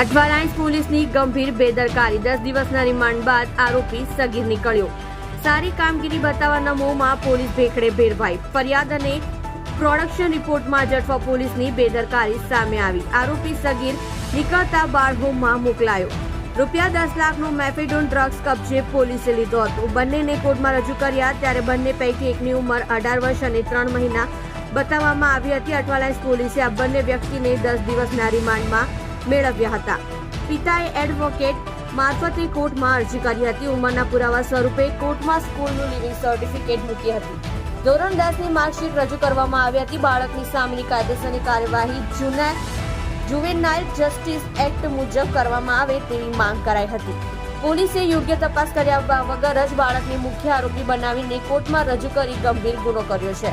અઠવાલાઇન્સ પોલીસની ગંભીર બેદરકારી. દસ દિવસના રિમાન્ડ બાદ આરોપી સગીર નીકળ્યો. સારી કામગીરી બતાવવાના મોંમાં પોલીસ ભેખડે ભેળવાઈ ફરિયાદ અને પ્રોડક્શન રિપોર્ટમાં જટવા પોલીસની બેદરકારી સામે આવી. આરોપી સગીર નીકળતા બાળ હોમમાં મોકલાયો. રૂપિયા દસ લાખનો મેફેડોન ડ્રગ્સ કબજે પોલીસે લીધો હતો. બંનેને કોર્ટમાં રજૂ કર્યા ત્યારે બંને પૈકી એકની ઉંમર અઢાર વર્ષ અને ત્રણ મહિના બતાવવામાં આવી હતી. અઠવાલાઇન્સ પોલીસે આ બંને વ્યક્તિને દસ દિવસના રિમાન્ડમાં મેળવ્યા હતા. પિતાએ એડવોકેટ મારફતે કોર્ટમાં અરજી કરી હતી. ઉંમરના પુરાવા સ્વરૂપે કોર્ટમાં સ્કૂલનું લિવિંગ સર્ટિફિકેટ મૂકી હતી. ધોરણ દસની માર્કશીટ રજૂ કરવામાં આવી હતી. બાળકની સામેની કાયદેસરની કાર્યવાહી જુના જુવેનાઇલ જસ્ટિસ એક્ટ મુજબ કરવામાં આવે તેવી માંગ કરાઈ હતી. પોલીસે યોગ્ય તપાસ કર્યા વગર જ બાળકને મુખ્ય આરોપી બનાવીને કોર્ટમાં રજૂ કરી ગંભીર ગુનો કર્યો છે.